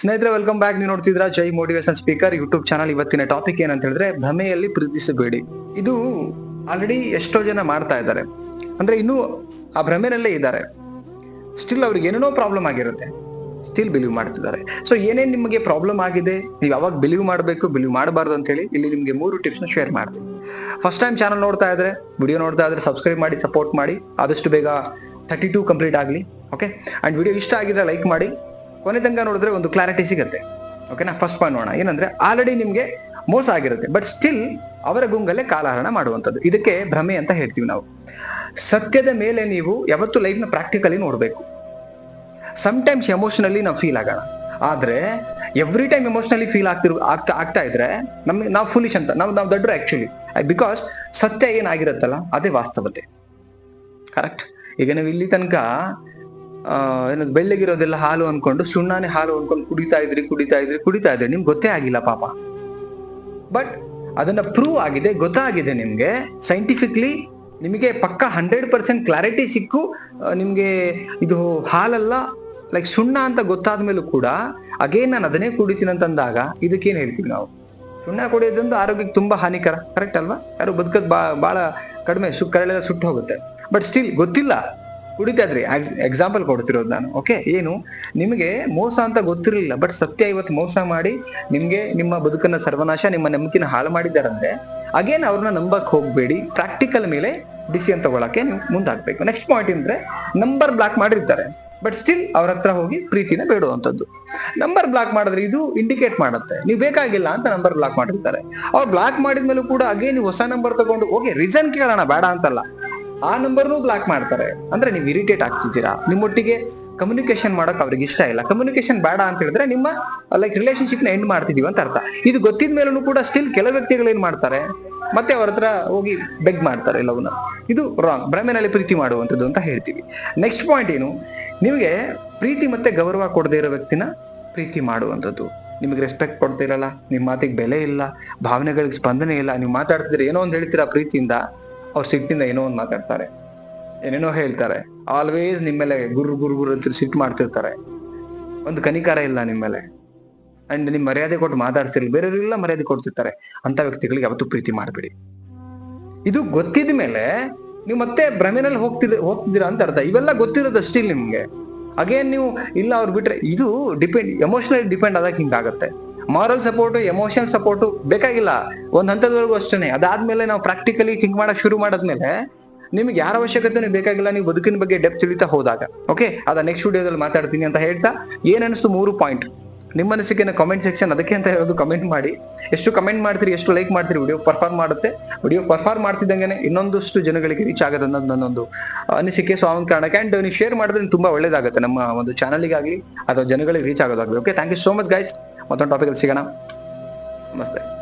ಸ್ನೇಹಿತರೆ welcome back ನೀವು ನೋಡ್ತಿದ್ರ Jai motivation speaker YouTube channel ಇವತ್ತಿನ ಟಾಪಿಕ್ ಏನಂತ ಹೇಳಿದ್ರೆ, ಭ್ರಮೆಯಲ್ಲಿ ಪ್ರೀತಿಸಬೇಡಿ. ಇದು ಆಲ್ರೆಡಿ ಎಷ್ಟೋ ಜನ ಮಾಡ್ತಾ ಇದ್ದಾರೆ. ಅಂದ್ರೆ ಇನ್ನೂ ಆ ಭ್ರಮೆನಲ್ಲೇ ಇದ್ದಾರೆ. ಸ್ಟಿಲ್ ಅವ್ರಿಗೆ ಏನೇನೋ ಪ್ರಾಬ್ಲಮ್ ಆಗಿರುತ್ತೆ. ಸ್ಟಿಲ್ ಬಿಲೀವ್ ಮಾಡ್ತಿದ್ದಾರೆ. ಸೊ ಏನೇನು ನಿಮಗೆ ಪ್ರಾಬ್ಲಮ್ ಆಗಿದೆ? ನೀವು ಯಾವಾಗ ಬಿಲೀವ್ ಮಾಡಬೇಕು ಬಿಲೀವ್ ಮಾಡಬಾರ್ದು ಅಂತ ಹೇಳಿ ಇಲ್ಲಿ ನಿಮಗೆ ಮೂರು ಟಿಪ್ಸ್ನ ಶೇರ್ ಮಾಡ್ತೀನಿ. ಫಸ್ಟ್ ಟೈಮ್ ಚಾನಲ್ ನೋಡ್ತಾ ಇದ್ರೆ ವಿಡಿಯೋ ನೋಡ್ತಾ ಇದ್ರೆ ಸಬ್ಸ್ಕ್ರೈಬ್ ಮಾಡಿ ಸಪೋರ್ಟ್ ಮಾಡಿ. ಆದಷ್ಟು ಬೇಗ ತರ್ಟಿ ಟೂ ಕಂಪ್ಲೀಟ್ ಆಗಲಿ ಓಕೆ ಅಂಡ್ ವಿಡಿಯೋ ಇಷ್ಟ ಆಗಿದ್ರೆ ಲೈಕ್ ಮಾಡಿ. ಕೊನೆ ತನಕ ನೋಡಿದ್ರೆ ಒಂದು ಕ್ಲಾರಿಟಿ ಸಿಗುತ್ತೆ. ಓಕೆನಾ ಫಸ್ಟ್ ಪಾಯಿಂಟ್ ನೋಡೋಣ. ಏನಂದ್ರೆ ಆಲ್ರೆಡಿ ನಿಮಗೆ ಮೋಸ ಆಗಿರುತ್ತೆ ಬಟ್ ಸ್ಟಿಲ್ ಅವರ ಗುಂಗಲ್ಲೇ ಕಾಲಹರಣ ಮಾಡುವಂಥದ್ದು. ಇದಕ್ಕೆ ಭ್ರಮೆ ಅಂತ ಹೇಳ್ತೀವಿ ನಾವು. ಸತ್ಯದ ಮೇಲೆ ನೀವು ಯಾವತ್ತು ಲೈಫ್ನ ಪ್ರಾಕ್ಟಿಕಲಿ ನೋಡಬೇಕು. ಟೈಮ್ಸ್ ಎಮೋಷನಲಿ ನಾವು ಫೀಲ್ ಆಗೋಣ ಆದ್ರೆ ಎವ್ರಿ ಟೈಮ್ ಎಮೋಷನಲಿ ಫೀಲ್ ಆಗ್ತಿರ್, ಆಗ್ತಾ ಆಗ್ತಾ ಇದ್ರೆ, ನಮ್ಗೆ, ನಾವು ಫುಲಿಶ್ ಅಂತ, ನಾವು ನಾವು ದೊಡ್ಡರು ಆಕ್ಚುಲಿ ಬಿಕಾಸ್ ಸತ್ಯ ಏನಾಗಿರುತ್ತಲ್ಲ, ಅದೇ ವಾಸ್ತವತೆ. ಕರೆಕ್ಟ್ ಈಗ ನೀವು ಇಲ್ಲಿ ತನಕ ಆ, ಏನದು ಬೆಳ್ಳಗಿರೋದೆಲ್ಲ ಹಾಲು ಅನ್ಕೊಂಡು ಸುಣ್ಣಾನೆ ಹಾಲು ಅನ್ಕೊಂಡು ಕುಡಿತಾ ಇದ್ರಿ ಕುಡಿತಾ ಇದ್ರಿ ಕುಡಿತಾ ಇದ್ರಿ ನಿಮ್ಗೆ ಗೊತ್ತೇ ಆಗಿಲ್ಲ ಪಾಪ. ಬಟ್ ಅದನ್ನ ಪ್ರೂವ್ ಆಗಿದೆ ಗೊತ್ತಾಗಿದೆ ನಿಮ್ಗೆ. ಸೈಂಟಿಫಿಕ್ಲಿ ನಿಮಗೆ ಪಕ್ಕ ಹಂಡ್ರೆಡ್ ಪರ್ಸೆಂಟ್ ಕ್ಲಾರಿಟಿ ಸಿಕ್ಕು. ನಿಮಗೆ ಇದು ಹಾಲಲ್ಲ ಲೈಕ್ ಸುಣ್ಣ ಅಂತ ಗೊತ್ತಾದ ಮೇಲೂ ಕೂಡ ಅಗೇನ್ ನಾನು ಅದನ್ನೇ ಕುಡಿತೀನಿ ಅಂತಂದಾಗ ಇದಕ್ಕೇನು ಹೇಳ್ತೀವಿ ನಾವು? ಸುಣ್ಣ ಕುಡಿಯೋದ್ರಿಂದ ಆರೋಗ್ಯಕ್ಕೆ ತುಂಬಾ ಹಾನಿಕರ ಕರೆಕ್ಟ್ ಅಲ್ವಾ? ಯಾರು ಬದುಕೋದು ಬಾ ಬಹಳ ಕಡಿಮೆ ಸು ಕರಳೆಲ್ಲ ಸುಟ್ಟು ಹೋಗುತ್ತೆ. ಬಟ್ ಸ್ಟಿಲ್ ಗೊತ್ತಿಲ್ಲ. ಕುಡಿತಾ ಇದ್ರಿ ಎಕ್ಸಾಂಪಲ್ ಕೊಡ್ತಿರೋದು ನಾನು. ಓಕೆ ಏನು? ನಿಮಗೆ ಮೋಸ ಅಂತ ಗೊತ್ತಿರಲಿಲ್ಲ. ಬಟ್ ಸತ್ಯ ಇವತ್ತು ಮೋಸ ಮಾಡಿ ನಿಮ್ಗೆ ನಿಮ್ಮ ಬದುಕನ್ನ ಸರ್ವನಾಶ, ನಿಮ್ಮ ನಂಬಿಕೆನ ಹಾಳು ಮಾಡಿದ್ದಾರಂದ್ರೆ ಅಗೇನ್ ಅವ್ರನ್ನ ನಂಬಕ್ ಹೋಗ್ಬೇಡಿ. ಪ್ರಾಕ್ಟಿಕಲ್ ಮೇಲೆ ಡಿಸಿಷನ್ ತಗೊಳಕ್ಕೆ ನೀವು ಮುಂದಾಗ್ಬೇಕು. ನೆಕ್ಸ್ಟ್ ಪಾಯಿಂಟ್ ಅಂದ್ರೆ ನಂಬರ್ ಬ್ಲಾಕ್ ಮಾಡಿರ್ತಾರೆ. ಬಟ್ ಸ್ಟಿಲ್ ಅವ್ರ ಹತ್ರ ಹೋಗಿ ಪ್ರೀತಿನ ಬೇಡುವಂಥದ್ದು. ನಂಬರ್ ಬ್ಲಾಕ್ ಮಾಡಿದ್ರೆ ಇದು ಇಂಡಿಕೇಟ್ ಮಾಡುತ್ತೆ. ನೀವು ಬೇಕಾಗಿಲ್ಲ ಅಂತ ನಂಬರ್ ಬ್ಲಾಕ್ ಮಾಡಿರ್ತಾರೆ. ಅವ್ರು ಬ್ಲಾಕ್ ಮಾಡಿದ್ಮೇಲೂ ಕೂಡ ಅಗೇನ್ ನೀವು ಹೊಸ ನಂಬರ್ ತಗೊಂಡು ಓಕೆ ರೀಸನ್ ಕೇಳೋಣ, ಬೇಡ ಅಂತಲ್ಲ. ಆ ನಂಬರ್ನು ಬ್ಲಾಕ್ ಮಾಡ್ತಾರೆ. ಅಂದ್ರೆ ನೀವು ಇರಿಟೇಟ್ ಆಗ್ತಿದ್ದೀರಾ? ನಿಮ್ಮೊಟ್ಟಿಗೆ ಕಮ್ಯುನಿಕೇಶನ್ ಮಾಡೋಕೆ ಅವ್ರಿಗೆ ಇಷ್ಟ ಇಲ್ಲ. ಕಮ್ಯುನಿಕೇಶನ್ ಬೇಡ ಅಂತ ಹೇಳಿದ್ರೆ ನಿಮ್ಮ ಲೈಕ್ ರಿಲೇಶನ್ಶಿಪ್ನ ಎಂಡ್ ಮಾಡ್ತಿದೀವಿ ಅಂತ ಅರ್ಥ. ಇದು ಗೊತ್ತಿದ ಮೇಲೂ ಕೂಡ ಸ್ಟಿಲ್ ಕೆಲವು ವ್ಯಕ್ತಿಗಳು ಏನ್ ಮಾಡ್ತಾರೆ? ಮತ್ತೆ ಅವ್ರ ಹತ್ರ ಹೋಗಿ ಬೆಗ್ ಮಾಡ್ತಾರೆ ಎಲ್ಲವನ್ನ. ಇದು ರಾಂಗ್ ಭ್ರಮೆನಲ್ಲಿ ಪ್ರೀತಿ ಮಾಡುವಂಥದ್ದು ಅಂತ ಹೇಳ್ತೀವಿ. ನೆಕ್ಸ್ಟ್ ಪಾಯಿಂಟ್ ಏನು? ನಿಮಗೆ ಪ್ರೀತಿ ಮತ್ತೆ ಗೌರವ ಕೊಡದೇ ಇರೋ ವ್ಯಕ್ತಿನ ಪ್ರೀತಿ ಮಾಡುವಂಥದ್ದು. ನಿಮಗೆ ರೆಸ್ಪೆಕ್ಟ್ ಕೊಡ್ತಿರಲ್ಲ ನಿಮ್ಮ ಮಾತಿಗೆ ಬೆಲೆ ಇಲ್ಲ, ಭಾವನೆಗಳಿಗೆ ಸ್ಪಂದನೆ ಇಲ್ಲ, ನೀವು ಮಾತಾಡ್ತಿದ್ರೆ ಏನೋ ಒಂದು ಹೇಳ್ತೀರಾ ಪ್ರೀತಿಯಿಂದ? ಅವ್ರು ಸಿಟ್ಟಿಂದ ಏನೋ ಒಂದು ಮಾತಾಡ್ತಾರೆ. ಏನೇನೋ ಹೇಳ್ತಾರೆ. ಆಲ್ವೇಸ್ ನಿಮ್ಮ ಮೇಲೆ ಗುರು ಗುರು ಗುರು ಅಂತ ಸಿಟ್ಟು ಮಾಡ್ತಿರ್ತಾರೆ. ಒಂದು ಕನಿಕಾರ ಇಲ್ಲ ನಿಮ್ಮ ಮೇಲೆ ಅಂಡ್ ನಿಮ್ಮ ಮರ್ಯಾದೆ ಕೊಟ್ಟು ಮಾತಾಡ್ತಿರ್ಲಿ. ಬೇರೆಯವರೆಲ್ಲ ಮರ್ಯಾದೆ ಕೊಡ್ತಿರ್ತಾರೆ. ಅಂತ ವ್ಯಕ್ತಿಗಳಿಗೆ ಯಾವತ್ತೂ ಪ್ರೀತಿ ಮಾಡಬೇಡಿ. ಇದು ಗೊತ್ತಿದ ಮೇಲೆ ನೀವು ಮತ್ತೆ ಭ್ರಮೆನಲ್ಲಿ ಹೋಗ್ತಿದ್, ಹೋಗ್ತಿದ್ದೀರಾ ಅಂತ ಅರ್ಥ. ಇವೆಲ್ಲ ಗೊತ್ತಿರೋದು ನಿಮಗೆ ನಿಮ್ಗೆ. ಅಗೇನ್ ನೀವು ಇಲ್ಲ ಅವ್ರು ಬಿಟ್ರೆ ಇದು ಡಿಪೆಂಡ್ ಎಮೋಷನಲಿ ಡಿಪೆಂಡ್ ಆದಾಗ ಹಿಂಗಾಗತ್ತೆ. ಮಾರಲ್ ಸಪೋರ್ಟ್ ಎಮೋಷನಲ್ ಸಪೋರ್ಟ್ ಬೇಕಾಗಿಲ್ಲ. ಒಂದ್ ಹಂತದವರೆಗೂ ಅಷ್ಟೇ ಅದಾದ್ಮೇಲೆ ನಾವು ಪ್ರಾಕ್ಟಿಕಲಿ ಥಿಂಕ್ ಮಾಡಕ್ ಶುರು ಮಾಡಾದ್ಮೇಲೆ ನಿಮ್ಗೆ ಯಾರ ಅವಶ್ಯಕತೆ ಬೇಕಾಗಿಲ್ಲ, ನೀವು ಬದುಕಿನ ಬಗ್ಗೆ ಡೆಪ್ ತಿಳಿತಾ ಹೋದಾಗ. ಓಕೆ ಅದ ನೆಕ್ಸ್ಟ್ ವಿಡಿಯೋದಲ್ಲಿ ಮಾತಾಡ್ತೀನಿ ಅಂತ ಹೇಳ್ತಾ, ಏನ್ ಅನಿಸ್ತು ಮೂರು ಪಾಯಿಂಟ್ ನಿಮ್ಮ ಅನಿಸಿಕೆನ ಕಾಮೆಂಟ್ ಸೆಕ್ಷನ್ ಅದಕ್ಕೆ ಅಂತ ಹೇಳೋದು ಕಮೆಂಟ್ ಮಾಡಿ. ಎಷ್ಟು ಕಮೆಂಟ್ ಮಾಡ್ತೀರಿ, ಎಷ್ಟು ಲೈಕ್ ಮಾಡ್ತೀರಿ ವಿಡಿಯೋ ಪರ್ಫಾರ್ಮ್ ಮಾಡುತ್ತೆ. ವಿಡಿಯೋ ಪರ್ಫಾರ್ಮ್ ಮಾಡ್ತಿದ್ದಂಗೆ ಇನ್ನೊಂದಷ್ಟು ಜನಗಳಿಗೆ ರೀಚ್ ಆಗುತ್ತೆ ಅನ್ನೋದು ನನ್ನೊಂದು ಅನಿಸಿಕೆ ಸೊ ಅವನ ಕಾರಣಕ್ಕೆ ಅಂಡ್ ನೀವು ಶೇರ್ ಮಾಡಿದ್ರೆ ತುಂಬಾ ಒಳ್ಳೇದಾಗುತ್ತೆ ನಮ್ಮ ಒಂದು ಚಾನಲ್ಗಾಗಲಿ ಅಥವಾ ಜನಗಳಿಗೆ reach ಆಗೋದಾಗಲಿ. Okay thank you so much guys मत टापिक नमस्ते